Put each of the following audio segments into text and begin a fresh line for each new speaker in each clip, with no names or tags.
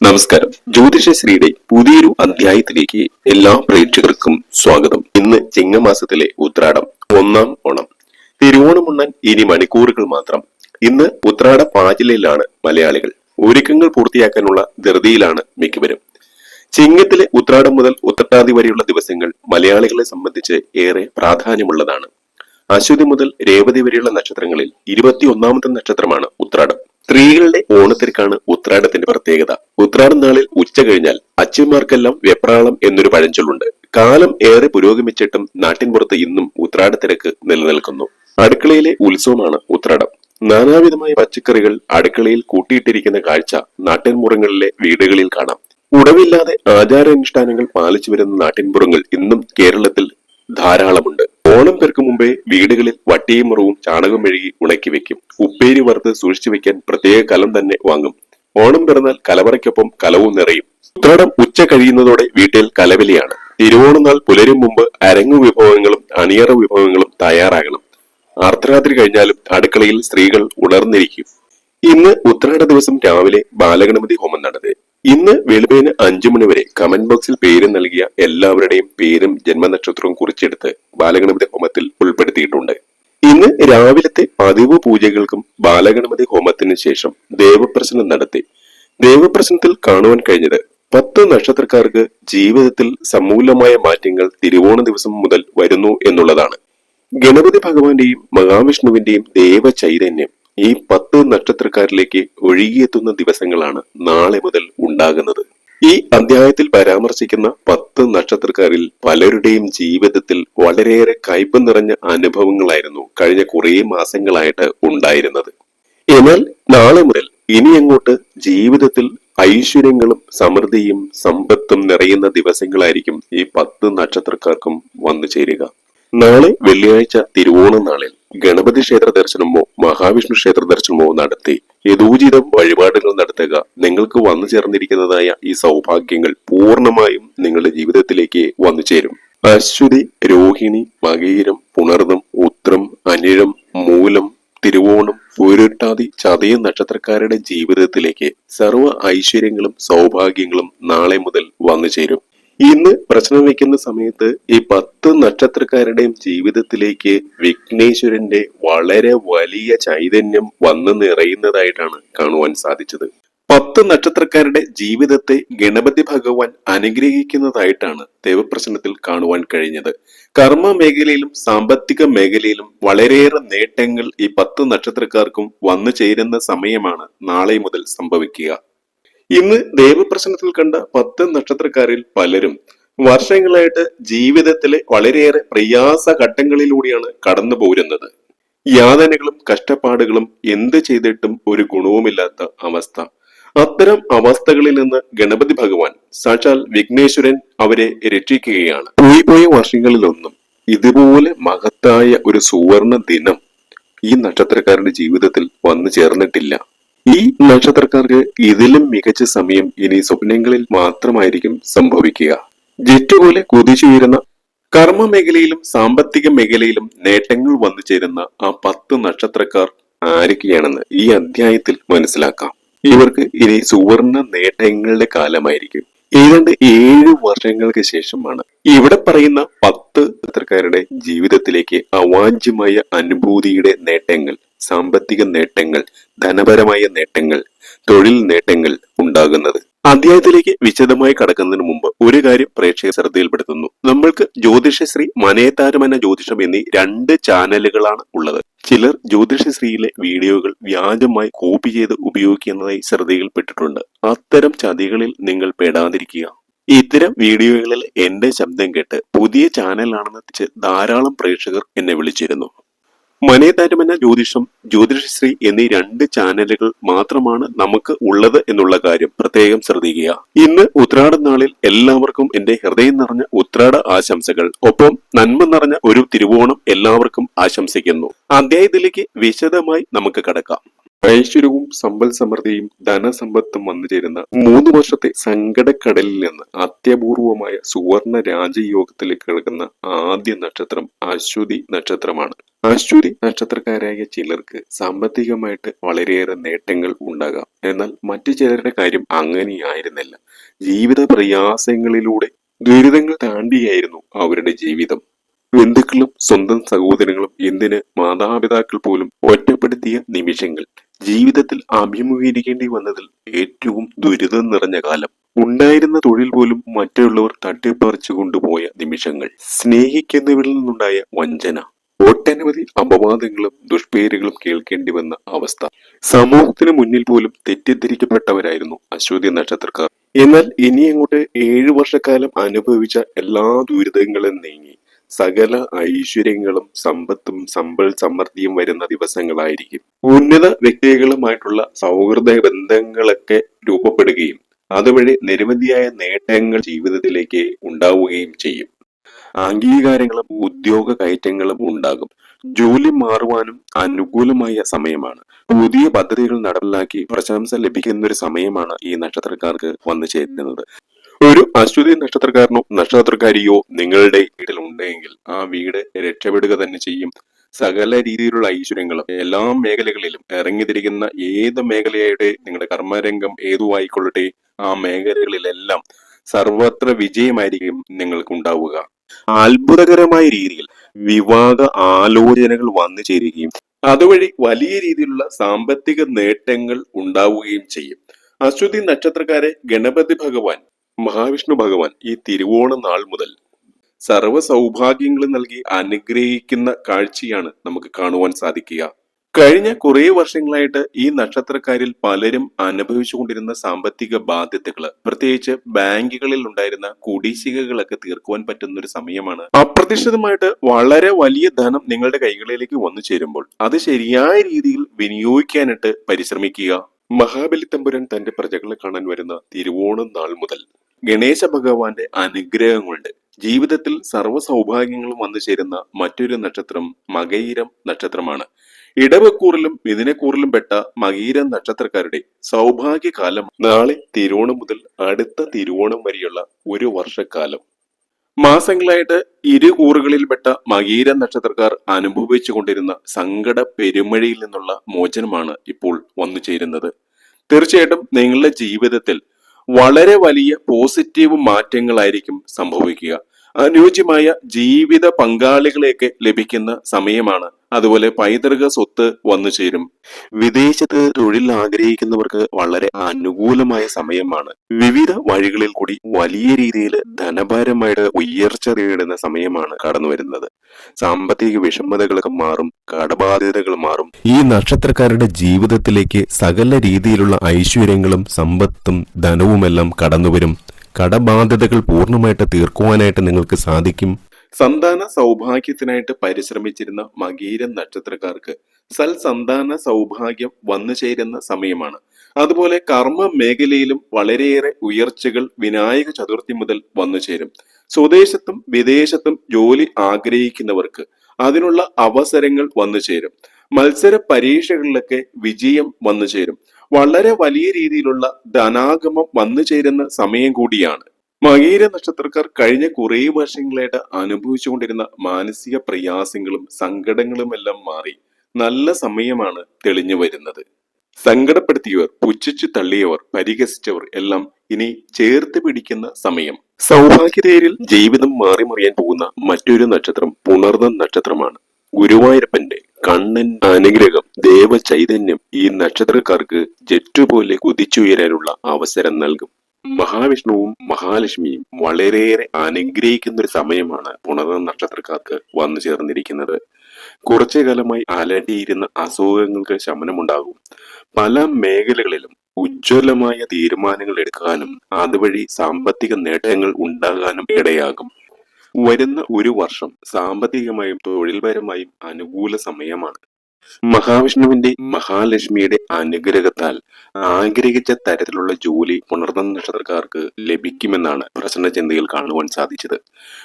നമസ്കാരം. ജ്യോതിഷശ്രീയുടെ പുതിയൊരു അധ്യായത്തിലേക്ക് എല്ലാ പ്രേക്ഷകർക്കും സ്വാഗതം. ഇന്ന് ചിങ്ങമാസത്തിലെ ഉത്രാടം ഒന്നാം ഓണം. തിരുവോണമുണ്ണൻ ഇനി മണിക്കൂറുകൾ മാത്രം. ഇന്ന് ഉത്രാട പാചിലയിലാണ് മലയാളികൾ. ഒരുക്കങ്ങൾ പൂർത്തിയാക്കാനുള്ള ധൃതിയിലാണ് മിക്കവരും. ചിങ്ങത്തിലെ ഉത്രാടം മുതൽ ഉത്രട്ടാതി വരെയുള്ള ദിവസങ്ങൾ മലയാളികളെ സംബന്ധിച്ച് ഏറെ പ്രാധാന്യമുള്ളതാണ്. അശ്വതി മുതൽ രേവതി വരെയുള്ള നക്ഷത്രങ്ങളിൽ ഇരുപത്തിയൊന്നാമത്തെ നക്ഷത്രമാണ് ഉത്രാടം. സ്ത്രീകളുടെ ഓണത്തിരക്കാണ് ഉത്രാടത്തിന്റെ പ്രത്യേകത. ഉത്രാടം നാളിൽ ഉച്ച കഴിഞ്ഞാൽ അച്ഛന്മാർക്കെല്ലാം വെപ്രാളം എന്നൊരു പഴഞ്ചൊല്ലുണ്ട്. കാലം ഏറെ പുരോഗമിച്ചിട്ടും നാട്ടിൻപുറത്ത് ഇന്നും ഉത്രാടത്തിരക്ക് നിലനിൽക്കുന്നു. അടുക്കളയിലെ ഉത്സവമാണ് ഉത്രാടം. നാനാവിധമായ പച്ചക്കറികൾ അടുക്കളയിൽ കൂട്ടിയിട്ടിരിക്കുന്ന കാഴ്ച നാട്ടിൻപുറങ്ങളിലെ വീടുകളിൽ കാണാം. ഉടവില്ലാതെ ആചാരാനുഷ്ഠാനങ്ങൾ പാലിച്ചു വരുന്ന നാട്ടിൻപുറങ്ങൾ ഇന്നും കേരളത്തിൽ ധാരാളമുണ്ട്. ഓണം പേർക്ക് മുമ്പേ വീടുകളിൽ വട്ടിയും മുറവും ചാണകം മെഴുകി ഉണക്കി വെക്കും. ഉപ്പേരി വറുത്ത് സൂക്ഷിച്ചു വെക്കാൻ പ്രത്യേക കലം തന്നെ വാങ്ങും. ഓണം പിറന്നാൽ കലവറയ്ക്കൊപ്പം കലവും നിറയും. ഉത്രാടം ഉച്ച കഴിയുന്നതോടെ വീട്ടിൽ കലവലിയാണ് തിരുവോണം നാൾ പുലരും മുമ്പ് അരങ്ങു വിഭവങ്ങളും അണിയറ വിഭവങ്ങളും തയ്യാറാകണം. അർദ്ധരാത്രി കഴിഞ്ഞാലും അടുക്കളയിൽ സ്ത്രീകൾ ഉണർന്നിരിക്കും. ഇന്ന് ഉത്രാട ദിവസം രാവിലെ ബാലഗണപതി ഹോമം നടത്തി. ഇന്ന് വെളുപ്പിന് അഞ്ചു മണിവരെ കമന്റ് ബോക്സിൽ പേര് നൽകിയ എല്ലാവരുടെയും പേരും ജന്മനക്ഷത്രവും കുറിച്ചെടുത്ത് ബാലഗണപതി ഹോമത്തിൽ ഉൾപ്പെടുത്തിയിട്ടുണ്ട്. ഇന്ന് രാവിലത്തെ പതിവ് പൂജകൾക്കും ബാലഗണപതി ഹോമത്തിന് ശേഷം ദേവപ്രസനം നടത്തി. ദേവപ്രസനത്തിൽ കാണുവാൻ കഴിഞ്ഞത് പത്ത് നക്ഷത്രക്കാർക്ക് ജീവിതത്തിൽ സമൂലമായ മാറ്റങ്ങൾ തിരുവോണ ദിവസം മുതൽ വരുന്നു എന്നുള്ളതാണ്. ഗണപതി ഭഗവാന്റെയും മഹാവിഷ്ണുവിന്റെയും ദേവ ചൈതന്യം ഈ പത്ത് നക്ഷത്രക്കാരിലേക്ക് ഒഴുകിയെത്തുന്ന ദിവസങ്ങളാണ് നാളെ മുതൽ ഉണ്ടാകുന്നത്. ഈ അധ്യായത്തിൽ പരാമർശിക്കുന്ന പത്ത് നക്ഷത്രക്കാരിൽ പലരുടെയും ജീവിതത്തിൽ വളരെയേറെ കയ്പ് നിറഞ്ഞ അനുഭവങ്ങളായിരുന്നു കഴിഞ്ഞ കുറേ മാസങ്ങളായിട്ട് ഉണ്ടായിരുന്നത്. എന്നാൽ നാളെ മുതൽ ഇനി അങ്ങോട്ട് ജീവിതത്തിൽ ഐശ്വര്യങ്ങളും സമൃദ്ധിയും സമ്പത്തും നിറയുന്ന ദിവസങ്ങളായിരിക്കും ഈ പത്ത് നക്ഷത്രക്കാർക്കും വന്നു ചേരുക. നാളെ വെള്ളിയാഴ്ച തിരുവോണം നാളിൽ ഗണപതി ക്ഷേത്ര ദർശനമോ മഹാവിഷ്ണു ക്ഷേത്ര ദർശനമോ നടത്തി യഥോചിതം വഴിപാടുകൾ നടത്തുക. നിങ്ങൾക്ക് വന്നു ചേർന്നിരിക്കുന്നതായ ഈ സൗഭാഗ്യങ്ങൾ പൂർണമായും നിങ്ങളുടെ ജീവിതത്തിലേക്ക് വന്നു ചേരും. അശ്വതി രോഹിണി മകീരം പുണർദം ഉത്രം അനിഴം മൂലം തിരുവോണം പൂരുട്ടാതി ചതയ നക്ഷത്രക്കാരുടെ ജീവിതത്തിലേക്ക് സർവ ഐശ്വര്യങ്ങളും സൗഭാഗ്യങ്ങളും നാളെ മുതൽ വന്നു ചേരും. ഇന്ന് പ്രശ്നം വെക്കുന്ന സമയത്ത് ഈ പത്ത് നക്ഷത്രക്കാരുടെയും ജീവിതത്തിലേക്ക് വിഘ്നേശ്വരന്റെ വളരെ വലിയ ചൈതന്യം വന്നു നിറയുന്നതായിട്ടാണ് കാണുവാൻ സാധിച്ചത്. പത്ത് നക്ഷത്രക്കാരുടെ ജീവിതത്തെ ഗണപതി ഭഗവാൻ അനുഗ്രഹിക്കുന്നതായിട്ടാണ് ദേവപ്രശ്നത്തിൽ കാണുവാൻ കഴിഞ്ഞത്. കർമ്മ മേഖലയിലും സാമ്പത്തിക മേഖലയിലും വളരെയേറെ നേട്ടങ്ങൾ ഈ പത്ത് നക്ഷത്രക്കാർക്കും വന്നു ചേരുന്ന സമയമാണ് നാളെ മുതൽ സംഭവിക്കുക. ഇന്ന് ദേവപ്രശ്നത്തിൽ കണ്ട പത്ത് നക്ഷത്രക്കാരിൽ പലരും വർഷങ്ങളായിട്ട് ജീവിതത്തിലെ വളരെയേറെ പ്രയാസ ഘട്ടങ്ങളിലൂടെയാണ് കടന്നു പോരുന്നത്. യാതനകളും കഷ്ടപ്പാടുകളും എന്ത് ചെയ്തിട്ടും ഒരു ഗുണവുമില്ലാത്ത അവസ്ഥ. അത്തരം അവസ്ഥകളിൽ നിന്ന് ഗണപതി ഭഗവാൻ സാക്ഷാൽ വിഘ്നേശ്വരൻ അവരെ രക്ഷിക്കുകയാണ്. പോയി പോയ വർഷങ്ങളിലൊന്നും ഇതുപോലെ മഹത്തായ ഒരു സുവർണ ദിനം ഈ നക്ഷത്രക്കാരുടെ ജീവിതത്തിൽ വന്നു ചേർന്നിട്ടില്ല. ഈ നക്ഷത്രക്കാർക്ക് ഇതിലും മികച്ച സമയം ഇനി സ്വപ്നങ്ങളിൽ മാത്രമായിരിക്കും സംഭവിക്കുക. ജെറ്റ് പോലെ കുതിച്ചുയരുന്ന കർമ്മ മേഖലയിലും സാമ്പത്തിക മേഖലയിലും നേട്ടങ്ങൾ വന്നു ചേരുന്ന ആ പത്ത് നക്ഷത്രക്കാർ ആരൊക്കെയാണെന്ന് ഈ അധ്യായത്തിൽ മനസ്സിലാക്കാം. ഇവർക്ക് ഇനി സുവർണ നേട്ടങ്ങളുടെ കാലമായിരിക്കും. ഏതാണ്ട് ഏഴ് വർഷങ്ങൾക്ക് ശേഷമാണ് ഇവിടെ പറയുന്ന പത്ത് നക്ഷത്രക്കാരുടെ ജീവിതത്തിലേക്ക് അവാഞ്ചമായ അനുഭൂതിയുടെ നേട്ടങ്ങൾ സാമ്പത്തിക നേട്ടങ്ങൾ ധനപരമായ നേട്ടങ്ങൾ തൊഴിൽ നേട്ടങ്ങൾ ഉണ്ടാകുന്നത്. അധ്യായത്തിലേക്ക് വിശദമായി കടക്കുന്നതിന് മുമ്പ് ഒരു കാര്യം പ്രേക്ഷക ശ്രദ്ധയിൽപ്പെടുത്തുന്നു. നമ്മൾക്ക് ജ്യോതിഷശ്രീ മനേതാരമന ജ്യോതിഷം എന്നീ രണ്ട് ചാനലുകളാണ് ഉള്ളത്. ചിലർ ജ്യോതിഷശ്രീയിലെ വീഡിയോകൾ വ്യാജമായി കോപ്പി ചെയ്ത് ഉപയോഗിക്കുന്നതായി ശ്രദ്ധയിൽപ്പെട്ടിട്ടുണ്ട്. അത്തരം ചതികളിൽ നിങ്ങൾ പെടാതിരിക്കുക. ഇത്തരം വീഡിയോകളിൽ എന്റെ ശബ്ദം കേട്ട് പുതിയ ചാനലാണെന്ന് ധാരാളം പ്രേക്ഷകർ എന്നെ വിളിച്ചിരുന്നു. മനേതാരമെന്ന ജ്യോതിഷം ജ്യോതിഷശ്രീ എന്നീ രണ്ട് ചാനലുകൾ മാത്രമാണ് നമുക്ക് ഉള്ളത് എന്നുള്ള കാര്യം പ്രത്യേകം ശ്രദ്ധിക്കുക. ഇന്ന് ഉത്രാട നാളിൽ എല്ലാവർക്കും എന്റെ ഹൃദയം നിറഞ്ഞ ഉത്രാട ആശംസകൾ. ഒപ്പം നന്മ നിറഞ്ഞ ഒരു തിരുവോണം എല്ലാവർക്കും ആശംസിക്കുന്നു. അദ്ദേഹത്തിലേക്ക് വിശദമായി നമുക്ക് കടക്കാം. ഐശ്വര്യവും സമ്പൽ സമൃദ്ധിയും ധനസമ്പത്തും വന്നു ചേരുന്ന മൂന്ന് വർഷത്തെ സങ്കടക്കടലിൽ നിന്ന് അത്യപൂർവമായ സുവർണ രാജയോഗത്തിലേക്ക് കിടക്കുന്ന ആദ്യ നക്ഷത്രം അശ്വതി നക്ഷത്രമാണ്. അശ്വതി നക്ഷത്രക്കാരായ ചിലർക്ക് സാമ്പത്തികമായിട്ട് വളരെയേറെ നേട്ടങ്ങൾ ഉണ്ടാകാം. എന്നാൽ മറ്റു ചിലരുടെ കാര്യം അങ്ങനെയായിരുന്നില്ല. ജീവിത പ്രയാസങ്ങളിലൂടെ ദുരിതങ്ങൾ താണ്ടിയായിരുന്നു അവരുടെ ജീവിതം. ബന്ധുക്കളും സ്വന്തം സഹോദരങ്ങളും എന്തിന് മാതാപിതാക്കൾ പോലും ഒറ്റപ്പെടുത്തിയ നിമിഷങ്ങൾ. ജീവിതത്തിൽ അഭിമുഖീകരിക്കേണ്ടി വന്നതിൽ ഏറ്റവും ദുരിതം നിറഞ്ഞ കാലം. ഉണ്ടായിരുന്ന തൊഴിൽ പോലും മറ്റുള്ളവർ തട്ടിപ്പറിച്ചു കൊണ്ടുപോയ നിമിഷങ്ങൾ. സ്നേഹിക്കുന്നവരിൽ നിന്നുണ്ടായ വഞ്ചന. ഒട്ടനവധി അപവാദങ്ങളും ദുഷ്പേരുകളും കേൾക്കേണ്ടി വന്ന അവസ്ഥ. സമൂഹത്തിന് മുന്നിൽ പോലും തെറ്റിദ്ധരിക്കപ്പെട്ടവരായിരുന്നു അശ്വതി നക്ഷത്രക്കാർ. എന്നാൽ ഇനി അങ്ങോട്ട് ഏഴു വർഷക്കാലം അനുഭവിച്ച എല്ലാ ദുരിതങ്ങളും നീങ്ങി. സകല ഐശ്വര്യങ്ങളും സമ്പത്തും സമ്പൽ സമൃദ്ധിയും വരുന്ന ദിവസങ്ങളായിരിക്കും. ഉന്നത വ്യക്തികളുമായിട്ടുള്ള സൗഹൃദ ബന്ധങ്ങളൊക്കെ രൂപപ്പെടുകയും അതുവഴി നിരവധിയായ നേട്ടങ്ങൾ ജീവിതത്തിലേക്ക് ഉണ്ടാവുകയും ചെയ്യും. അംഗീകാരങ്ങളും ഉദ്യോഗ കയറ്റങ്ങളും ഉണ്ടാകും. ജോലി മാറുവാനും അനുകൂലമായ സമയമാണ്. പുതിയ പദ്ധതികൾ നടപ്പിലാക്കി പ്രശംസ ലഭിക്കുന്ന ഒരു സമയമാണ് ഈ നക്ഷത്രക്കാർക്ക് വന്നു ചേരുന്നത്. ഒരു അശ്വതി നക്ഷത്രക്കാരനോ നക്ഷത്രക്കാരിയോ നിങ്ങളുടെ വീട്ടിൽ ഉണ്ടെങ്കിൽ ആ വീട് രക്ഷപ്പെടുക തന്നെ ചെയ്യും. സകല രീതിയിലുള്ള ഐശ്വര്യങ്ങളും എല്ലാ മേഖലകളിലും ഇറങ്ങിത്തിരിക്കുന്ന ഏത് മേഖലയായിട്ട് നിങ്ങളുടെ കർമ്മരംഗം ഏതുവായിക്കൊള്ളട്ടെ ആ മേഖലകളിലെല്ലാം സർവത്ര വിജയമായിരിക്കും നിങ്ങൾക്ക് ഉണ്ടാവുക അത്ഭുതകരമായ രീതിയിൽ വിവാഹ ആലോചനകൾ വന്നു ചേരുകയും അതുവഴി വലിയ രീതിയിലുള്ള സാമ്പത്തിക നേട്ടങ്ങൾ ഉണ്ടാവുകയും ചെയ്യും. അശ്വതി നക്ഷത്രക്കാരെ ഗണപതി ഭഗവാൻ മഹാവിഷ്ണു ഭഗവാൻ ഈ തിരുവോണ നാൾ മുതൽ സർവ സൗഭാഗ്യങ്ങളും നൽകി അനുഗ്രഹിക്കുന്ന കാഴ്ചയാണ് നമുക്ക് കാണുവാൻ സാധിക്കുക. കഴിഞ്ഞ കുറേ വർഷങ്ങളായിട്ട് ഈ നക്ഷത്രക്കാരിൽ പലരും അനുഭവിച്ചുകൊണ്ടിരുന്ന സാമ്പത്തിക ബാധ്യതകൾ പ്രത്യേകിച്ച് ബാങ്കുകളിൽ ഉണ്ടായിരുന്ന കുടിശ്ശികകളൊക്കെ തീർക്കുവാൻ പറ്റുന്ന ഒരു സമയമാണ്. അപ്രതീക്ഷിതമായിട്ട് വളരെ വലിയ ധനം നിങ്ങളുടെ കൈകളിലേക്ക് വന്നു ചേരുമ്പോൾ അത് ശരിയായ രീതിയിൽ വിനിയോഗിക്കാനായിട്ട് പരിശ്രമിക്കുക. മഹാബലി തമ്പുരാൻ തന്റെ പ്രജകളെ കാണാൻ വരുന്ന തിരുവോണം നാൾ മുതൽ ഗണേശ ഭഗവാന്റെ അനുഗ്രഹം കൊണ്ട് ജീവിതത്തിൽ സർവ സൗഭാഗ്യങ്ങളും വന്നു ചേരുന്ന മറ്റൊരു നക്ഷത്രം മകയിരം നക്ഷത്രമാണ്. ഇടവക്കൂറിലും മിഥുനക്കൂറിലും പെട്ട മകീരം നക്ഷത്രക്കാരുടെ സൗഭാഗ്യകാലം നാളെ തിരുവോണം മുതൽ അടുത്ത തിരുവോണം വരെയുള്ള ഒരു വർഷക്കാലം. മാസങ്ങളായിട്ട് ഇരു കൂറുകളിൽപ്പെട്ട മകീര നക്ഷത്രക്കാർ അനുഭവിച്ചു കൊണ്ടിരുന്ന സങ്കട പെരുമഴയിൽ നിന്നുള്ള മോചനമാണ് ഇപ്പോൾ വന്നു ചേരുന്നത്. തീർച്ചയായിട്ടും നിങ്ങളുടെ ജീവിതത്തിൽ വളരെ വലിയ പോസിറ്റീവ് മാറ്റങ്ങളായിരിക്കും സംഭവിക്കുക. അനുയോജ്യമായ ജീവിത പങ്കാളികളെയൊക്കെ ലഭിക്കുന്ന സമയമാണ്. അതുപോലെ പൈതൃക സ്വത്ത് വന്നു ചേരും. വിദേശത്ത് തൊഴിൽ ആഗ്രഹിക്കുന്നവർക്ക് വളരെ അനുകൂലമായ സമയമാണ്. വിവിധ വഴികളിൽ കൂടി വലിയ രീതിയിൽ ധനഭാരമായിട്ട് ഉയർച്ച നേടുന്ന സമയമാണ് കടന്നു വരുന്നത്. സാമ്പത്തിക വിഷമതകളൊക്കെ മാറും കടബാധ്യതകൾ മാറും.
ഈ നക്ഷത്രക്കാരുടെ ജീവിതത്തിലേക്ക് സകല രീതിയിലുള്ള ഐശ്വര്യങ്ങളും സമ്പത്തും ധനവുമെല്ലാം കടന്നുവരും കടബാധ്യതകൾ പൂർണമായിട്ട് തീർക്കുവാനായിട്ട് നിങ്ങൾക്ക് സാധിക്കും.
സന്താന സൗഭാഗ്യത്തിനായിട്ട് പരിശ്രമിച്ചിരുന്ന മകീര നക്ഷത്രക്കാർക്ക് സൽ സന്താന സൗഭാഗ്യം വന്നു ചേരുന്ന സമയമാണ്. അതുപോലെ കർമ്മ മേഖലയിലും വളരെയേറെ ഉയർച്ചകൾ വിനായക ചതുർത്ഥി മുതൽ വന്നു ചേരും. സ്വദേശത്തും വിദേശത്തും ജോലി ആഗ്രഹിക്കുന്നവർക്ക് അതിനുള്ള അവസരങ്ങൾ വന്നു ചേരും. മത്സര പരീക്ഷകളിലൊക്കെ വിജയം വന്നു ചേരും. വളരെ വലിയ രീതിയിലുള്ള ധനാഗമം വന്നു ചേരുന്ന സമയം കൂടിയാണ്. മകീര നക്ഷത്രക്കാർ കഴിഞ്ഞ കുറേ വർഷങ്ങളായിട്ട് അനുഭവിച്ചുകൊണ്ടിരുന്ന മാനസിക പ്രയാസങ്ങളും സങ്കടങ്ങളും എല്ലാം മാറി നല്ല സമയമാണ് തെളിഞ്ഞു വരുന്നത്. സങ്കടപ്പെടുത്തിയവർ പുച്ഛിച്ചു തള്ളിയവർ പരിഹസിച്ചവർ എല്ലാം ഇനി ചേർത്ത് പിടിക്കുന്ന സമയം. സൗഭാഗ്യതേരിൽ ജീവിതം മാറിമറിയാൻ പോകുന്ന മറ്റൊരു നക്ഷത്രം പുണർന്ന നക്ഷത്രമാണ്. ഗുരുവായൂരപ്പന്റെ കണ്ണൻ അനുഗ്രഹം ദേവ ചൈതന്യം ഈ നക്ഷത്രക്കാർക്ക് ജെറ്റു പോലെ കുതിച്ചുയരാനുള്ള അവസരം നൽകും. മഹാവിഷ്ണുവും മഹാലക്ഷ്മിയും വളരെയേറെ അനുഗ്രഹിക്കുന്ന ഒരു സമയമാണ് പുണർന്ന നക്ഷത്രക്കാർക്ക് വന്നു ചേർന്നിരിക്കുന്നത്. കുറച്ചു കാലമായി അലട്ടിയിരുന്ന അസുഖങ്ങൾക്ക് ശമനമുണ്ടാകും. പല മേഖലകളിലും ഉജ്ജ്വലമായ തീരുമാനങ്ങൾ എടുക്കാനും അതുവഴി സാമ്പത്തിക നേട്ടങ്ങൾ ഉണ്ടാകാനും ഇടയാകും. വരുന്ന ഒരു വർഷം സാമ്പത്തികമായും തൊഴിൽപരമായും അനുകൂല സമയമാണ്. മഹാവിഷ്ണുവിന്റെ മഹാലക്ഷ്മിയുടെ അനുഗ്രഹത്താൽ ആഗ്രഹിച്ച തരത്തിലുള്ള ജോലി പുണർന്ന നക്ഷത്രക്കാർക്ക് ലഭിക്കുമെന്നാണ് പ്രശ്നചിന്തയിൽ കാണുവാൻ സാധിച്ചത്.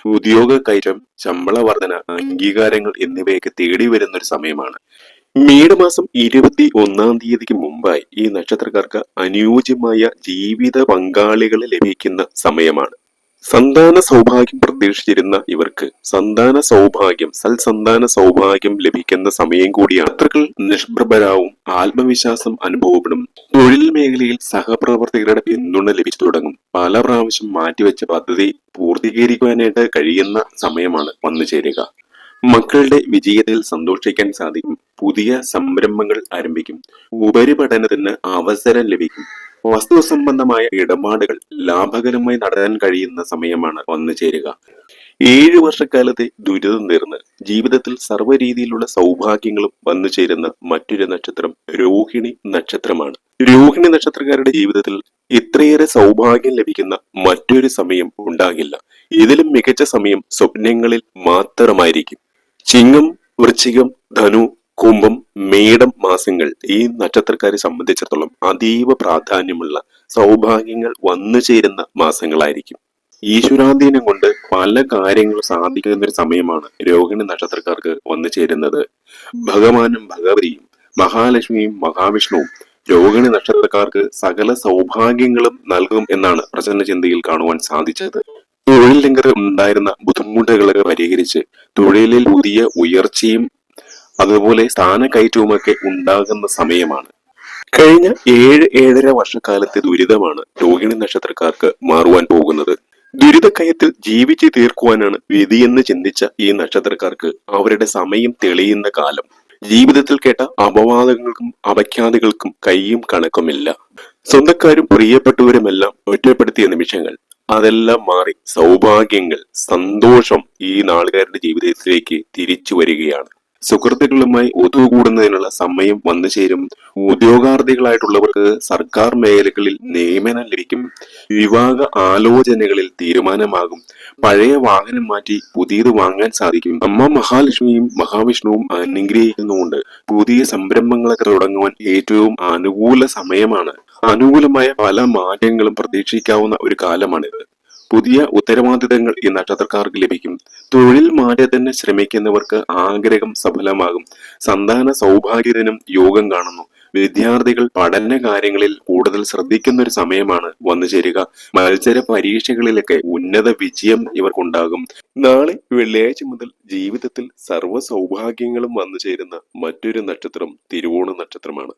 ഉദ്യോഗ കയറ്റം ശമ്പള വർധന അംഗീകാരങ്ങൾ എന്നിവയൊക്കെ തേടി വരുന്ന ഒരു സമയമാണ്. മേടമാസം ഇരുപത്തി ഒന്നാം തീയതിക്ക് മുമ്പായി ഈ നക്ഷത്രക്കാർക്ക് അനുയോജ്യമായ ജീവിത പങ്കാളികളെ ലഭിക്കുന്ന സമയമാണ്. സന്താന സൗഭാഗ്യം പ്രതീക്ഷിച്ചിരുന്ന ഇവർക്ക് സന്താന സൗഭാഗ്യം സൽസന്താന സൗഭാഗ്യം ലഭിക്കുന്ന സമയം കൂടിയാണ്. യാത്രകൾ നിഷ്പ്രഭരാവും ആത്മവിശ്വാസം അനുഭവപ്പെടും. തൊഴിൽ മേഖലയിൽ സഹപ്രവർത്തകരുടെ പിന്തുണ ലഭിച്ചു തുടങ്ങും. പല പ്രാവശ്യം മാറ്റിവെച്ച പദ്ധതി പൂർത്തീകരിക്കുവാനായിട്ട് കഴിയുന്ന സമയമാണ് വന്നു ചേരുക. മക്കളുടെ വിജയത്തിൽ സന്തോഷിക്കാൻ സാധിക്കും. പുതിയ സംരംഭങ്ങൾ ആരംഭിക്കും. ഉപരിപഠനത്തിന് അവസരം ലഭിക്കും. വസ്തു സംബന്ധമായ ഇടപാടുകൾ ലാഭകരമായി നടത്താൻ കഴിയുന്ന സമയമാണ് വന്നു ചേരുക. ഏഴു വർഷക്കാലത്തെ ദുരിതം നേർന്ന് ജീവിതത്തിൽ സർവ രീതിയിലുള്ള സൗഭാഗ്യങ്ങളും വന്നു ചേരുന്ന മറ്റൊരു നക്ഷത്രം രോഹിണി നക്ഷത്രമാണ്. രോഹിണി നക്ഷത്രക്കാരുടെ ജീവിതത്തിൽ ഇത്രയേറെ സൗഭാഗ്യം ലഭിക്കുന്ന മറ്റൊരു സമയം ഉണ്ടാകില്ല. ഇതിലും മികച്ച സമയം സ്വപ്നങ്ങളിൽ മാത്രമായിരിക്കും. ചിങ്ങം വൃശ്ചികം ധനു കുംഭം മേടം മാസങ്ങൾ ഈ നക്ഷത്രക്കാരെ സംബന്ധിച്ചിടത്തോളം അതീവ പ്രാധാന്യമുള്ള സൗഭാഗ്യങ്ങൾ വന്നു ചേരുന്ന മാസങ്ങളായിരിക്കും. ഈശ്വരാധീനം കൊണ്ട് പല കാര്യങ്ങളും സാധിക്കുന്ന ഒരു സമയമാണ് രോഹിണി നക്ഷത്രക്കാർക്ക് വന്നു ചേരുന്നത്. ഭഗവാനും ഭഗവതിയും മഹാലക്ഷ്മിയും മഹാവിഷ്ണുവും രോഹിണി നക്ഷത്രക്കാർക്ക് സകല സൗഭാഗ്യങ്ങളും നൽകും എന്നാണ് പ്രചരണ ചിന്തയിൽ കാണുവാൻ സാധിച്ചത്. തൊഴിൽ രംഗത്ത് ഉണ്ടായിരുന്ന ബുദ്ധിമുട്ടുകളൊക്കെ പരിഹരിച്ച് തൊഴിലിൽ പുതിയ ഉയർച്ചയും അതുപോലെ സ്ഥാനക്കയറ്റവുമൊക്കെ ഉണ്ടാകുന്ന സമയമാണ്. കഴിഞ്ഞ ഏഴ് ഏഴര വർഷക്കാലത്തെ ദുരിതമാണ് രോഹിണി നക്ഷത്രക്കാർക്ക് മാറുവാൻ പോകുന്നത്. ദുരിതക്കയത്തിൽ ജീവിച്ചു തീർക്കുവാനാണ് വിധിയെന്ന് ചിന്തിച്ച ഈ നക്ഷത്രക്കാർക്ക് അവരുടെ സമയം തെളിയുന്ന കാലം. ജീവിതത്തിൽ കേട്ട അപവാദങ്ങൾക്കും അപഖ്യാതികൾക്കും കൈയും കണക്കുമില്ല. സ്വന്തക്കാരും പ്രിയപ്പെട്ടവരുമെല്ലാം ഒറ്റപ്പെടുത്തിയ നിമിഷങ്ങൾ. അതെല്ലാം മാറി സൗഭാഗ്യങ്ങൾ സന്തോഷം ഈ നാളുകാരുടെ ജീവിതത്തിലേക്ക് തിരിച്ചു വരികയാണ്. സുഹൃത്തുക്കളുമായി ഒത്തുകൂടുന്നതിനുള്ള സമയം വന്നു ചേരും. ഉദ്യോഗാർത്ഥികളായിട്ടുള്ളവർക്ക് സർക്കാർ മേഖലകളിൽ നിയമനം ലഭിക്കും. വിവാഹ ആലോചനകളിൽ തീരുമാനമാകും. പഴയ വാഹനം മാറ്റി പുതിയത് വാങ്ങാൻ സാധിക്കും. അമ്മ മഹാലക്ഷ്മിയും മഹാവിഷ്ണുവും അനുഗ്രഹിക്കുന്നുമുണ്ട്. പുതിയ സംരംഭങ്ങളൊക്കെ തുടങ്ങുവാൻ ഏറ്റവും അനുകൂല സമയമാണ്. അനുകൂലമായ പല മാറ്റങ്ങളും പ്രതീക്ഷിക്കാവുന്ന ഒരു കാലമാണിത്. പുതിയ ഉത്തരവാദിത്തങ്ങൾ ഈ നക്ഷത്രക്കാർക്ക് ലഭിക്കും. തൊഴിൽ തന്നെ ശ്രമിക്കുന്നവർക്ക് ആഗ്രഹം സഫലമാകും. സന്താന സൗഭാഗ്യത്തിനും യോഗം കാണുന്നു. വിദ്യാർത്ഥികൾ പഠന കാര്യങ്ങളിൽ കൂടുതൽ ശ്രദ്ധിക്കുന്ന ഒരു സമയമാണ് വന്നു ചേരുക. മത്സര പരീക്ഷകളിലൊക്കെ ഉന്നത വിജയം ഇവർക്കുണ്ടാകും. നാളെ വെള്ളിയാഴ്ച മുതൽ ജീവിതത്തിൽ സർവ സൗഭാഗ്യങ്ങളും വന്നു ചേരുന്ന മറ്റൊരു നക്ഷത്രം തിരുവോണ നക്ഷത്രമാണ്.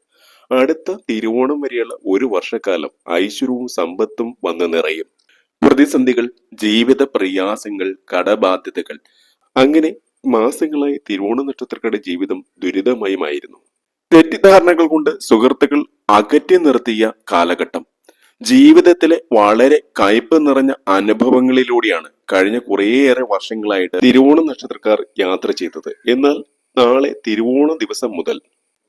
അടുത്ത തിരുവോണം വരെയുള്ള ഒരു വർഷക്കാലം ഐശ്വര്യവും സമ്പത്തും വന്നു നിറയും. പ്രതിസന്ധികൾ ജീവിത പ്രയാസങ്ങൾ കടബാധ്യതകൾ. അങ്ങനെ മാസങ്ങളായി തിരുവോണ നക്ഷത്രക്കാരുടെ ജീവിതം ദുരിതമയമായിരുന്നു. തെറ്റിദ്ധാരണകൾ കൊണ്ട് സുഹൃത്തുക്കൾ അകറ്റി നിർത്തിയ കാലഘട്ടം. ജീവിതത്തിലെ വളരെ കയ്പ് നിറഞ്ഞ അനുഭവങ്ങളിലൂടെയാണ് കഴിഞ്ഞ കുറേയേറെ വർഷങ്ങളായിട്ട് തിരുവോണ നക്ഷത്രക്കാർ യാത്ര ചെയ്തത്. എന്നാൽ നാളെ തിരുവോണ ദിവസം മുതൽ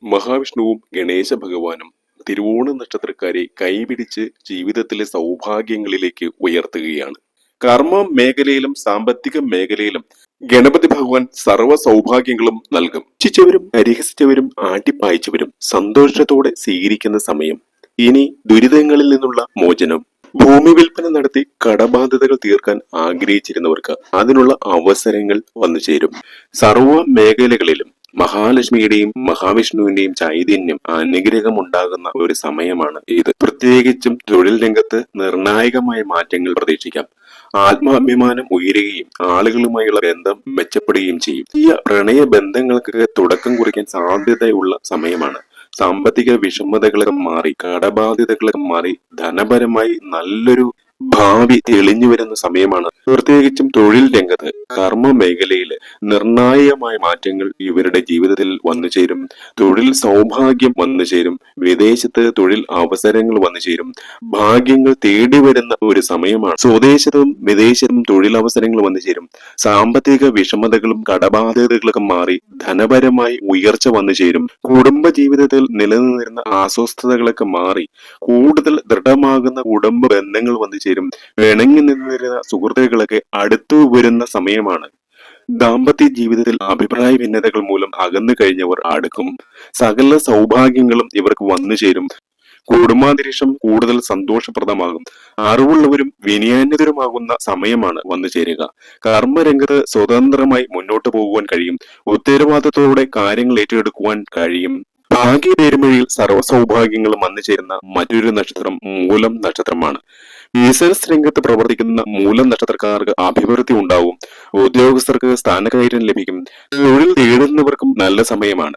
മഹാവിഷ്ണുവും ഗണേശ ഭഗവാനും തിരുവോണ നക്ഷത്രക്കാരെ കൈപിടിച്ച് ജീവിതത്തിലെ സൗഭാഗ്യങ്ങളിലേക്ക് ഉയർത്തുകയാണ്. കർമ്മ മേഖലയിലും സാമ്പത്തിക മേഖലയിലും ഗണപതി ഭഗവാൻ സർവ സൗഭാഗ്യങ്ങളും നൽകും. ചിച്ചവരും പരിഹസിച്ചവരും ആട്ടിപ്പായച്ചവരും സന്തോഷത്തോടെ സ്വീകരിക്കുന്ന സമയം. ഇനി ദുരിതങ്ങളിൽ നിന്നുള്ള മോചനം. ഭൂമി വിൽപ്പന നടത്തി കടബാധ്യതകൾ തീർക്കാൻ ആഗ്രഹിച്ചിരുന്നവർക്ക് അതിനുള്ള അവസരങ്ങൾ വന്നു ചേരും സർവ മേഖലകളിലും മഹാലക്ഷ്മിയുടെയും മഹാവിഷ്ണുവിന്റെയും ചൈതന്യം അനുഗ്രഹം ഉണ്ടാകുന്ന ഒരു സമയമാണ് ഇത്. പ്രത്യേകിച്ചും തൊഴിൽ രംഗത്ത് നിർണായകമായ മാറ്റങ്ങൾ പ്രതീക്ഷിക്കാം. ആത്മാഭിമാനം ഉയരുകയും ആളുകളുമായുള്ള ബന്ധം മെച്ചപ്പെടുകയും ചെയ്യും. ഈ പ്രണയ ബന്ധങ്ങൾക്ക് തുടക്കം കുറിക്കാൻ സാധ്യതയുള്ള സമയമാണ്. സാമ്പത്തിക വിഷമതകളൊക്കെ മാറി കടബാധ്യതകളൊക്കെ മാറി ധനപരമായി നല്ലൊരു ഭാവി തെളിഞ്ഞു വരുന്ന സമയമാണ് പ്രത്യേകിച്ചും തൊഴിൽ രംഗത്ത് കർമ്മ മേഖലയിൽ നിർണായകമായ മാറ്റങ്ങൾ ഇവരുടെ ജീവിതത്തിൽ വന്നു ചേരും. തൊഴിൽ സൗഭാഗ്യം വന്നു ചേരും. വിദേശത്ത് തൊഴിൽ അവസരങ്ങൾ വന്നു ചേരും. ഭാഗ്യങ്ങൾ തേടി വരുന്ന ഒരു സമയമാണ്. സ്വദേശത്തും വിദേശത്തും തൊഴിലവസരങ്ങൾ വന്നു ചേരും. സാമ്പത്തിക വിഷമതകളും കടബാധ്യതകളൊക്കെ മാറി ധനപരമായി ഉയർച്ച വന്നു ചേരും. കുടുംബ ജീവിതത്തിൽ നിലനിന്നിരുന്ന അസ്വസ്ഥതകളൊക്കെ മാറി കൂടുതൽ ദൃഢമാകുന്ന കുടുംബ ബന്ധങ്ങൾ വന്നു ചേരും. പിണങ്ങി നിന്നിരുന്ന സുഹൃത്തുക്കളൊക്കെ അടുത്തു വരുന്ന സമയമാണ്. ദാമ്പത്യ ജീവിതത്തിൽ അഭിപ്രായ ഭിന്നതകൾ മൂലം അകന്നു കഴിഞ്ഞവർ അടുക്കും. സകല സൗഭാഗ്യങ്ങളും ഇവർക്ക് വന്നു ചേരും. കുടുംബാന്തരീക്ഷം കൂടുതൽ സന്തോഷപ്രദമാകും. അറിവുള്ളവരും വിനയാന്യതരുമാകുന്ന സമയമാണ് വന്നു ചേരുക. കർമ്മരംഗത്ത് സ്വതന്ത്രമായി മുന്നോട്ട് പോകുവാൻ കഴിയും. ഉത്തരവാദിത്തത്തോടെ കാര്യങ്ങൾ ഏറ്റെടുക്കുവാൻ കഴിയും. ഭാഗ്യ പേരുമഴിയിൽ സർവ സൗഭാഗ്യങ്ങളും വന്നു ചേരുന്ന മറ്റൊരു നക്ഷത്രം മൂലം നക്ഷത്രമാണ്.
ബിസിനസ് രംഗത്ത് പ്രവർത്തിക്കുന്ന മൂലം നക്ഷത്രക്കാർക്ക് അഭിവൃദ്ധി ഉണ്ടാവും. ഉദ്യോഗസ്ഥർക്ക് സ്ഥാനകയറ്റം ലഭിക്കും. തൊഴിൽ തേടുന്നവർക്കും നല്ല സമയമാണ്.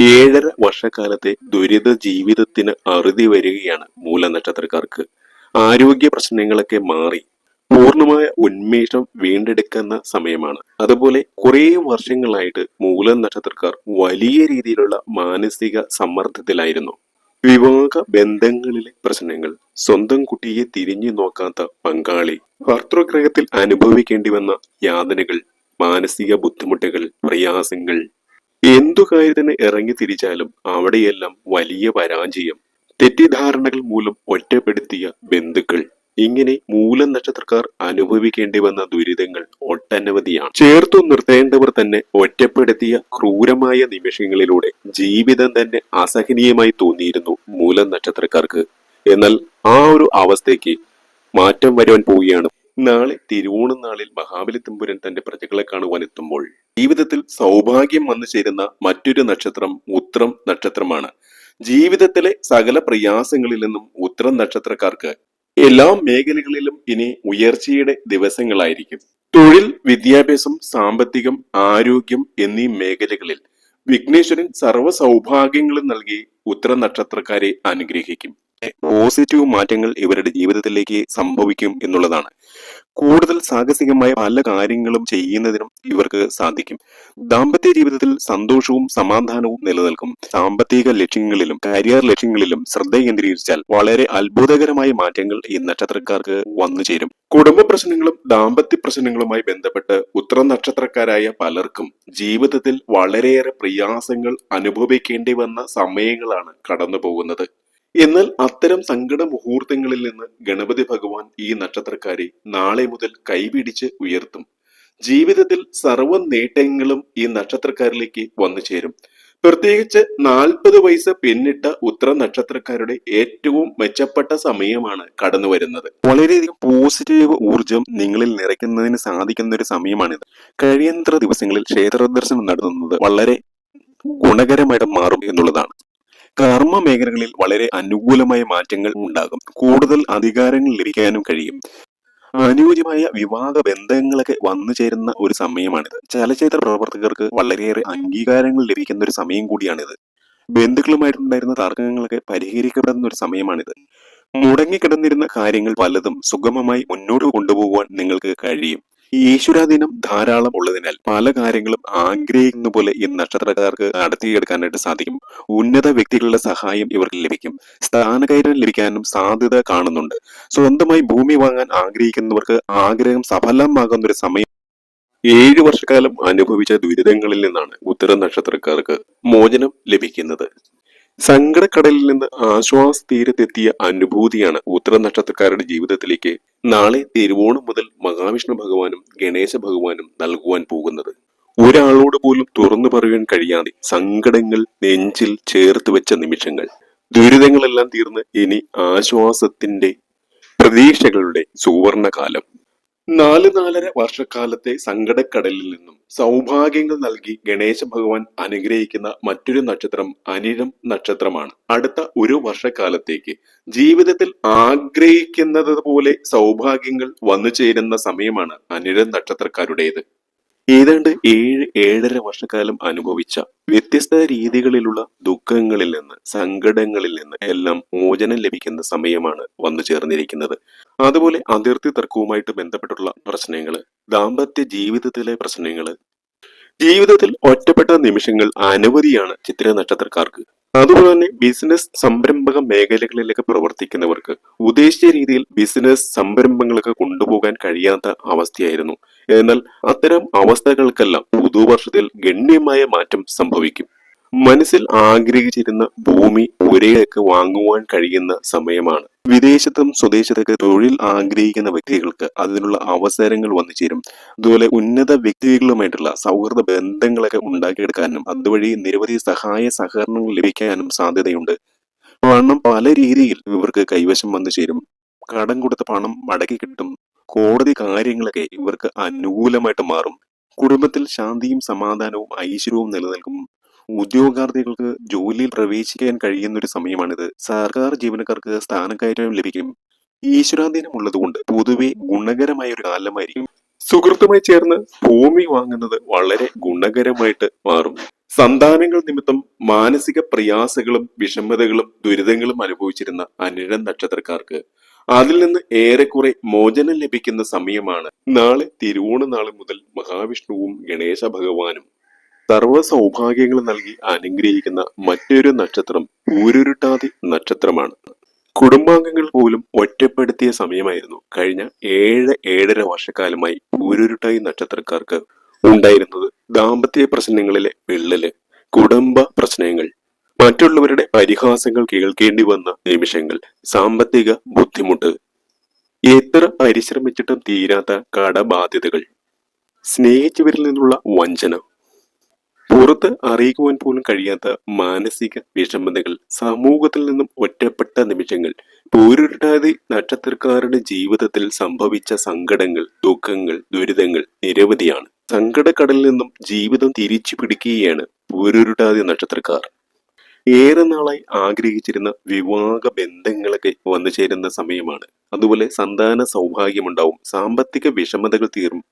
ഏഴര വർഷക്കാലത്തെ ദുരിത ജീവിതത്തിന് അറുതി വരികയാണ് മൂലനക്ഷത്രക്കാർക്ക്. ആരോഗ്യ പ്രശ്നങ്ങളൊക്കെ മാറി. പൂർണമായ ഉന്മേഷം വീണ്ടെടുക്കുന്ന സമയമാണ്. അതുപോലെ കുറേ വർഷങ്ങളായിട്ട് മൂല നക്ഷത്രക്കാർ വലിയ രീതിയിലുള്ള മാനസിക സമ്മർദ്ദത്തിലായിരുന്നു. വിവാഹ ബന്ധങ്ങളിലെ പ്രശ്നങ്ങൾ സ്വന്തം കുട്ടിയെ തിരിഞ്ഞു നോക്കാത്ത പങ്കാളി ഭർത്തൃഗ്രഹത്തിൽ അനുഭവിക്കേണ്ടി വന്ന യാതനകൾ മാനസിക ബുദ്ധിമുട്ടുകൾ പ്രയാസങ്ങൾ എന്തു കാര്യത്തിന് ഇറങ്ങി തിരിച്ചാലും അവിടെയെല്ലാം വലിയ പരാജയം. തെറ്റിദ്ധാരണകൾ മൂലം ഒറ്റപ്പെടുത്തിയ ബന്ധുക്കൾ. ഇങ്ങനെ മൂലം നക്ഷത്രക്കാർ അനുഭവിക്കേണ്ടി വന്ന ദുരിതങ്ങൾ ഒട്ടനവധിയാണ്. ചേർത്തു നിർത്തേണ്ടവർ തന്നെ ഒറ്റപ്പെടുത്തിയ ക്രൂരമായ നിമിഷങ്ങളിലൂടെ ജീവിതം തന്നെ അസഹനീയമായി തോന്നിയിരുന്നു മൂലം നക്ഷത്രക്കാർക്ക്. എന്നാൽ ആ ഒരു അവസ്ഥയ്ക്ക് മാറ്റം വരുവാൻ പോവുകയാണ്. നാളെ തിരുവോണം നാളിൽ മഹാബലി തമ്പുരൻ തന്റെ പ്രജകളെ കാണുവാൻ എത്തുമ്പോൾ ജീവിതത്തിൽ സൗഭാഗ്യം വന്നു ചേരുന്ന മറ്റൊരു നക്ഷത്രം ഉത്രം നക്ഷത്രമാണ്. ജീവിതത്തിലെ സകല പ്രയാസങ്ങളിൽ നിന്നും ഉത്രം നക്ഷത്രക്കാർക്ക് എല്ലാ മേഖലകളിലും ഇനി ഉയർച്ചയുടെ ദിവസങ്ങളായിരിക്കും. തൊഴിൽ വിദ്യാഭ്യാസം സാമ്പത്തികം ആരോഗ്യം എന്നീ മേഖലകളിൽ വിഘ്നേശ്വരൻ സർവ സൗഭാഗ്യങ്ങളും നൽകി ഉത്തര നക്ഷത്രക്കാരെ അനുഗ്രഹിക്കും. പോസിറ്റീവ് മാറ്റങ്ങൾ ഇവരുടെ ജീവിതത്തിലേക്ക് സംഭവിക്കും എന്നുള്ളതാണ്. കൂടുതൽ സാഹസികമായ പല കാര്യങ്ങളും ചെയ്യുന്നതിനും ഇവർക്ക് സാധിക്കും. ദാമ്പത്യ ജീവിതത്തിൽ സന്തോഷവും സമാധാനവും നിലനിൽക്കും. സാമ്പത്തിക ലക്ഷ്യങ്ങളിലും കരിയർ ലക്ഷ്യങ്ങളിലും ശ്രദ്ധ കേന്ദ്രീകരിച്ചാൽ വളരെ അത്ഭുതകരമായ മാറ്റങ്ങൾ ഈ നക്ഷത്രക്കാർക്ക് വന്നു ചേരും. കുടുംബ പ്രശ്നങ്ങളും ദാമ്പത്യ പ്രശ്നങ്ങളുമായി ബന്ധപ്പെട്ട് ഉത്തര നക്ഷത്രക്കാരായ പലർക്കും ജീവിതത്തിൽ വളരെയേറെ പ്രയാസങ്ങൾ അനുഭവിക്കേണ്ടി വന്ന സമയങ്ങളാണ് കടന്നു പോകുന്നത് എന്നാൽ അത്തരം സങ്കട മുഹൂർത്തങ്ങളിൽ നിന്ന് ഗണപതി ഭഗവാൻ ഈ നക്ഷത്രക്കാരെ നാളെ മുതൽ കൈപിടിച്ച് ഉയർത്തും. ജീവിതത്തിൽ സർവ നേട്ടങ്ങളും ഈ നക്ഷത്രക്കാരിലേക്ക് വന്നു ചേരും. പ്രത്യേകിച്ച് നാൽപ്പത് വയസ്സ് പിന്നിട്ട ഉത്തര നക്ഷത്രക്കാരുടെ ഏറ്റവും മെച്ചപ്പെട്ട സമയമാണ് കടന്നു വരുന്നത്. വളരെയധികം പോസിറ്റീവ് ഊർജം നിങ്ങളിൽ നിറയ്ക്കുന്നതിന് സാധിക്കുന്ന ഒരു സമയമാണിത്. കഴിയന്ത്ര ദിവസങ്ങളിൽ ക്ഷേത്ര ദർശനം നടത്തുന്നത് വളരെ ഗുണകരമായിട്ട് മാറും എന്നുള്ളതാണ്. കർമ്മ മേഖലകളിൽ വളരെ അനുകൂലമായ മാറ്റങ്ങൾ ഉണ്ടാകും. കൂടുതൽ അധികാരങ്ങൾ ലഭിക്കാനും കഴിയും. അനുയോജ്യമായ വിവാഹ ബന്ധങ്ങളൊക്കെ വന്നു ചേരുന്ന ഒരു സമയമാണിത്. ചലച്ചിത്ര പ്രവർത്തകർക്ക് വളരെയേറെ അംഗീകാരങ്ങൾ ലഭിക്കുന്ന ഒരു സമയം കൂടിയാണിത്. ബന്ധുക്കളുമായിട്ടുണ്ടായിരുന്ന തർക്കങ്ങളൊക്കെ പരിഹരിക്കപ്പെടുന്ന ഒരു സമയമാണിത്. മുടങ്ങിക്കിടന്നിരുന്ന കാര്യങ്ങൾ പലതും സുഗമമായി മുന്നോട്ട് കൊണ്ടുപോകുവാൻ നിങ്ങൾക്ക് കഴിയും. ഈശ്വരാധീനം ധാരാളം ഉള്ളതിനാൽ പല കാര്യങ്ങളും ആഗ്രഹിക്കുന്ന പോലെ ഈ നക്ഷത്രക്കാർക്ക് നടത്തിയെടുക്കാനായിട്ട് സാധിക്കും. ഉന്നത വ്യക്തികളുടെ സഹായം ഇവർക്ക് ലഭിക്കും. സ്ഥാനകയറ്റം ലഭിക്കാനും സാധ്യത കാണുന്നുണ്ട്. സ്വന്തമായി ഭൂമി വാങ്ങാൻ ആഗ്രഹിക്കുന്നവർക്ക് ആഗ്രഹം സഫലമാകുന്ന ഒരു സമയം ഏഴു വർഷക്കാലം അനുഭവിച്ച ദുരിതങ്ങളിൽ നിന്നാണ് ഉത്തര നക്ഷത്രക്കാർക്ക് മോചനം ലഭിക്കുന്നത്. സങ്കടക്കടലിൽ നിന്ന് ആശ്വാസ തീരത്തെത്തിയ അനുഭൂതിയാണ് ഉത്തര നക്ഷത്രക്കാരുടെ ജീവിതത്തിലേക്ക് നാളെ തിരുവോണം മുതൽ മഹാവിഷ്ണു ഭഗവാനും ഗണേശ ഭഗവാനും നൽകുവാൻ പോകുന്നത്. ഒരാളോട് പോലും തുറന്നു പറയാൻ കഴിയാതെ സങ്കടങ്ങൾ നെഞ്ചിൽ ചേർത്ത് വെച്ച നിമിഷങ്ങൾ. ദുരിതങ്ങളെല്ലാം തീർന്ന് ഇനി ആശ്വാസത്തിന്റെ പ്രതീക്ഷകളുടെ സുവർണകാലം. നാല് നാലര വർഷക്കാലത്തെ സങ്കടക്കടലിൽ നിന്നും സൗഭാഗ്യങ്ങൾ നൽകി ഗണേശ ഭഗവാൻ അനുഗ്രഹിക്കുന്ന മറ്റൊരു നക്ഷത്രം അനിഴം നക്ഷത്രമാണ്. അടുത്ത ഒരു വർഷക്കാലത്തേക്ക് ജീവിതത്തിൽ ആഗ്രഹിക്കുന്നത് പോലെ സൗഭാഗ്യങ്ങൾ വന്നു ചേരുന്ന സമയമാണ് അനിഴം നക്ഷത്രക്കാരുടേത്. ഏതാണ്ട് ഏഴ് ഏഴര വർഷക്കാലം അനുഭവിച്ച വ്യത്യസ്ത രീതികളിലുള്ള ദുഃഖങ്ങളിൽ നിന്ന് സങ്കടങ്ങളിൽ നിന്ന് എല്ലാം മോചനം ലഭിക്കുന്ന സമയമാണ് വന്നു ചേർന്നിരിക്കുന്നത്. അതുപോലെ അതിർത്തി തർക്കവുമായിട്ട് ബന്ധപ്പെട്ടുള്ള പ്രശ്നങ്ങൾ ദാമ്പത്യ ജീവിതത്തിലെ പ്രശ്നങ്ങൾ ജീവിതത്തിൽ ഒറ്റപ്പെട്ട നിമിഷങ്ങൾ അനവധിയാണ് ചിത്ര നക്ഷത്രക്കാർക്ക് അതുപോലെ തന്നെ ബിസിനസ് സംരംഭക മേഖലകളിലൊക്കെ പ്രവർത്തിക്കുന്നവർക്ക് ഉദ്ദേശിച്ച രീതിയിൽ ബിസിനസ് സംരംഭങ്ങളൊക്കെ കൊണ്ടുപോകാൻ കഴിയാത്ത അവസ്ഥയായിരുന്നു. എന്നാൽ അത്തരം അവസ്ഥകൾക്കെല്ലാം പുതുവർഷത്തിൽ ഗണ്യമായ മാറ്റം സംഭവിക്കും. മനസ്സിൽ ആഗ്രഹിച്ചിരുന്ന ഭൂമി ഒരേക്ക് വാങ്ങുവാൻ കഴിയുന്ന സമയമാണ്. വിദേശത്തും സ്വദേശത്തൊക്കെ തൊഴിൽ ആഗ്രഹിക്കുന്ന വ്യക്തികൾക്ക് അതിനുള്ള അവസരങ്ങൾ വന്നു ചേരും. അതുപോലെ ഉന്നത വ്യക്തികളുമായിട്ടുള്ള സൗഹൃദ ബന്ധങ്ങളൊക്കെ ഉണ്ടാക്കിയെടുക്കാനും അതുവഴി നിരവധി സഹായ സഹകരണങ്ങൾ ലഭിക്കാനും സാധ്യതയുണ്ട്. പണം പല രീതിയിൽ ഇവർക്ക് കൈവശം വന്നു ചേരും. കടം കൊടുത്ത പണം മടക്കി കിട്ടും. കോടതി കാര്യങ്ങളൊക്കെ ഇവർക്ക് അനുകൂലമായിട്ട് മാറും. കുടുംബത്തിൽ ശാന്തിയും സമാധാനവും ഐശ്വര്യവും നിലനിൽക്കും. ഉദ്യോഗാർത്ഥികൾക്ക് ജോലിയിൽ പ്രവേശിക്കാൻ കഴിയുന്ന ഒരു സമയമാണിത്. സർക്കാർ ജീവനക്കാർക്ക് സ്ഥാനക്കയറ്റം ലഭിക്കും. ഈശ്വരാധീനം ഉള്ളതുകൊണ്ട് പൊതുവെ ഗുണകരമായ ഒരു കാലമായിരിക്കും. സുഹൃത്തുമായി ചേർന്ന് ഭൂമി വാങ്ങുന്നത് വളരെ ഗുണകരമായിട്ട് മാറും. സന്താനങ്ങൾ നിമിത്തം മാനസിക പ്രയാസങ്ങളും വിഷമതകളും ദുരിതങ്ങളും അനുഭവിച്ചിരുന്ന അനിഴ നക്ഷത്രക്കാർക്ക് അതിൽ നിന്ന് ഏറെക്കുറെ മോചനം ലഭിക്കുന്ന സമയമാണ്. നാളെ തിരുവോണ നാൾ മുതൽ മഹാവിഷ്ണുവും ഗണേശ ഭഗവാനും സർവ സൗഭാഗ്യങ്ങൾ നൽകി അനുഗ്രഹിക്കുന്ന മറ്റൊരു നക്ഷത്രം ഊരുരുട്ടാതി നക്ഷത്രമാണ്. കുടുംബാംഗങ്ങൾ പോലും ഒറ്റപ്പെടുത്തിയ സമയമായിരുന്നു. കഴിഞ്ഞ ഏഴ് ഏഴര വർഷക്കാലമായി ഊരുരുട്ടായി നക്ഷത്രക്കാർക്ക് ഉണ്ടായിരുന്നത് ദാമ്പത്യ പ്രശ്നങ്ങളിലെ വിള്ളൽ കുടുംബ പ്രശ്നങ്ങൾ മറ്റുള്ളവരുടെ പരിഹാസങ്ങൾ കേൾക്കേണ്ടി വന്ന നിമിഷങ്ങൾ സാമ്പത്തിക ബുദ്ധിമുട്ട് എത്ര പരിശ്രമിച്ചിട്ടും തീരാത്ത കടബാധ്യതകൾ സ്നേഹിച്ചവരിൽ നിന്നുള്ള വഞ്ചന. പുറത്ത് അറിയിക്കുവാൻ പോലും കഴിയാത്ത മാനസിക വിഷമതകൾ സമൂഹത്തിൽ നിന്നും ഒറ്റപ്പെട്ട നിമിഷങ്ങൾ പൂരുരുട്ടാതി നക്ഷത്രക്കാരുടെ ജീവിതത്തിൽ സംഭവിച്ച സങ്കടങ്ങൾ ദുഃഖങ്ങൾ ദുരിതങ്ങൾ നിരവധിയാണ്. സങ്കടക്കടലിൽ നിന്നും ജീവിതം തിരിച്ചു പിടിക്കുകയാണ് പൂരുരുട്ടാതി നക്ഷത്രക്കാർ. ഏറെ നാളായി ആഗ്രഹിച്ചിരുന്ന വിവാഹ ബന്ധങ്ങളൊക്കെ വന്നു ചേരുന്ന സമയമാണ്. അതുപോലെ സന്താന സൗഭാഗ്യമുണ്ടാവും സാമ്പത്തിക വിഷമതകൾ തീർന്നു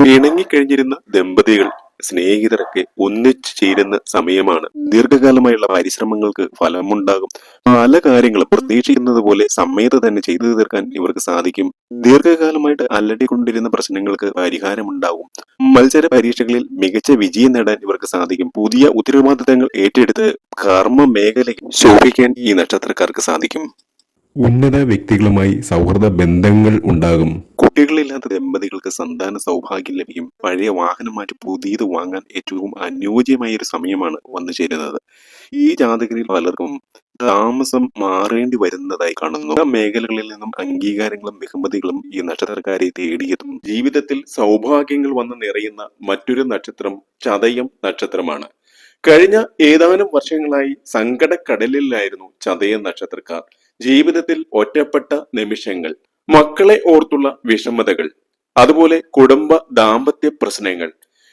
ഇണങ്ങിക്കഴിഞ്ഞിരുന്ന ദമ്പതികൾ സ്നേഹിതരൊക്കെ ഒന്നിച്ചു ചേരുന്ന സമയമാണ്. ദീർഘകാലമായുള്ള പരിശ്രമങ്ങൾക്ക് ഫലമുണ്ടാകും. പല കാര്യങ്ങളും പ്രതീക്ഷിക്കുന്നത് പോലെ സമയത്ത് തന്നെ ചെയ്തു തീർക്കാൻ ഇവർക്ക് സാധിക്കും. ദീർഘകാലമായിട്ട് അല്ലടിക്കൊണ്ടിരുന്ന പ്രശ്നങ്ങൾക്ക് പരിഹാരമുണ്ടാകും. മത്സര പരീക്ഷകളിൽ മികച്ച വിജയം നേടാൻ ഇവർക്ക് സാധിക്കും. പുതിയ ഉത്തരവാദിത്തങ്ങൾ ഏറ്റെടുത്ത് കർമ്മ മേഖലയിൽ ശോഭിക്കാൻ ഈ നക്ഷത്രക്കാർക്ക് സാധിക്കും.
ഉന്നത വ്യക്തികളുമായി സൗഹൃദ ബന്ധങ്ങൾ ഉണ്ടാകും.
കുട്ടികളില്ലാത്ത ദമ്പതികൾക്ക് സന്താന സൗഭാഗ്യം ലഭിക്കും. പഴയ വാഹനം മാറ്റി പുതിയത് വാങ്ങാൻ ഏറ്റവും അനുയോജ്യമായ ഒരു സമയമാണ് വന്നു ചേരുന്നത്. ഈ ജാതകരിൽ പലർക്കും താമസം മാറേണ്ടി വരുന്നതായി കാണുന്നു. മേഖലകളിൽ നിന്നും അംഗീകാരങ്ങളും ബഹുമതികളും ഈ നക്ഷത്രക്കാരെ തേടിയെത്തും. ജീവിതത്തിൽ സൗഭാഗ്യങ്ങൾ വന്ന് നിറയുന്ന മറ്റൊരു നക്ഷത്രം ചതയം നക്ഷത്രമാണ്. കഴിഞ്ഞ ഏതാനും വർഷങ്ങളായി സങ്കടക്കടലിലായിരുന്നു ചതയ നക്ഷത്രക്കാർ. ജീവിതത്തിൽ ഒറ്റപ്പെട്ട നിമിഷങ്ങൾ മക്കളെ ഓർത്തുള്ള വിഷമതകൾ അതുപോലെ കുടുംബ ദാമ്പത്യ പ്രശ്നങ്ങൾ.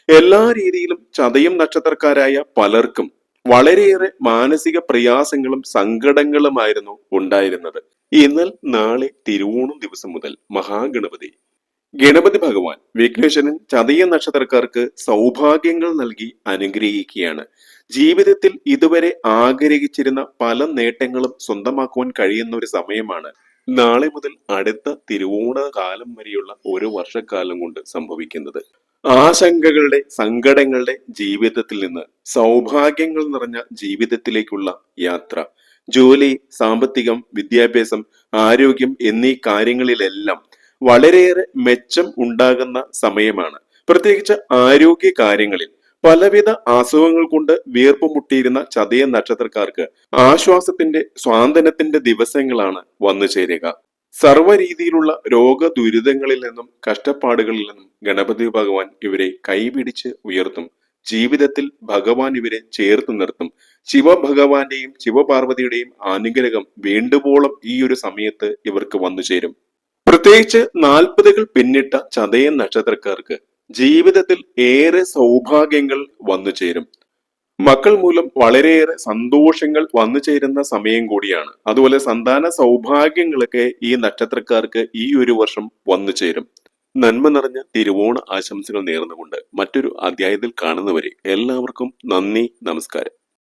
എല്ലാ രീതിയിലും ചതയം നക്ഷത്രക്കാരായ പലർക്കും വളരെയേറെ മാനസിക പ്രയാസങ്ങളും സങ്കടങ്ങളുമായിരുന്നു ഉണ്ടായിരുന്നത്. എന്നാൽ നാളെ തിരുവോണം ദിവസം മുതൽ മഹാഗണപതി ഗണപതി ഭഗവാൻ വിഘ്നേശ്വരൻ ചതയ നക്ഷത്രക്കാർക്ക് സൗഭാഗ്യങ്ങൾ നൽകി അനുഗ്രഹിക്കുകയാണ്. ജീവിതത്തിൽ ഇതുവരെ ആഗ്രഹിച്ചിരുന്ന പല നേട്ടങ്ങളും സ്വന്തമാക്കുവാൻ കഴിയുന്ന ഒരു സമയമാണ്. നാളെ മുതൽ അടുത്ത തിരുവോണ കാലം വരെയുള്ള ഒരു വർഷക്കാലം കൊണ്ട് സംഭവിക്കുന്നത്. ആശങ്കകളുടെ സങ്കടങ്ങളുടെ ജീവിതത്തിൽ നിന്ന് സൗഭാഗ്യങ്ങൾ നിറഞ്ഞ ജീവിതത്തിലേക്കുള്ള യാത്ര. ജോലി സാമ്പത്തികം വിദ്യാഭ്യാസം ആരോഗ്യം എന്നീ കാര്യങ്ങളിലെല്ലാം വളരെയേറെ മെച്ചം ഉണ്ടാകുന്ന സമയമാണ്. പ്രത്യേകിച്ച് ആരോഗ്യ കാര്യങ്ങളിൽ. പലവിധ അസുഖങ്ങൾ കൊണ്ട് വീർപ്പ് മുട്ടിയിരുന്ന ചതയ നക്ഷത്രക്കാർക്ക് ആശ്വാസത്തിന്റെ സ്വാന്തനത്തിന്റെ ദിവസങ്ങളാണ് വന്നു ചേരുക. സർവ രീതിയിലുള്ള രോഗ ദുരിതങ്ങളിൽ നിന്നും കഷ്ടപ്പാടുകളിൽ നിന്നും ഗണപതി ഭഗവാൻ ഇവരെ കൈപിടിച്ച് ഉയർത്തും. ജീവിതത്തിൽ ഭഗവാൻ ഇവരെ ചേർത്ത് നിർത്തും. ശിവഭഗവാന്റെയും ശിവപാർവതിയുടെയും അനുഗ്രഹം വേണ്ടുവോളം ഈ ഒരു സമയത്ത് ഇവർക്ക് വന്നു ചേരും. പ്രത്യേകിച്ച് നാൽപ്പതുകൾ പിന്നിട്ട ചതയൻ നക്ഷത്രക്കാർക്ക് ജീവിതത്തിൽ ഏറെ സൗഭാഗ്യങ്ങൾ വന്നു ചേരും. മക്കൾ മൂലം വളരെയേറെ സന്തോഷങ്ങൾ വന്നു ചേരുന്ന സമയം കൂടിയാണ്. അതുപോലെ സന്താന സൗഭാഗ്യങ്ങളൊക്കെ ഈ നക്ഷത്രക്കാർക്ക് ഈ ഒരു വർഷം വന്നു ചേരും. നന്മ നിറഞ്ഞ തിരുവോണ ആശംസകൾ നേർന്നുകൊണ്ട് മറ്റൊരു അധ്യായത്തിൽ കാണുന്നവരെ എല്ലാവർക്കും നന്ദി നമസ്കാരം.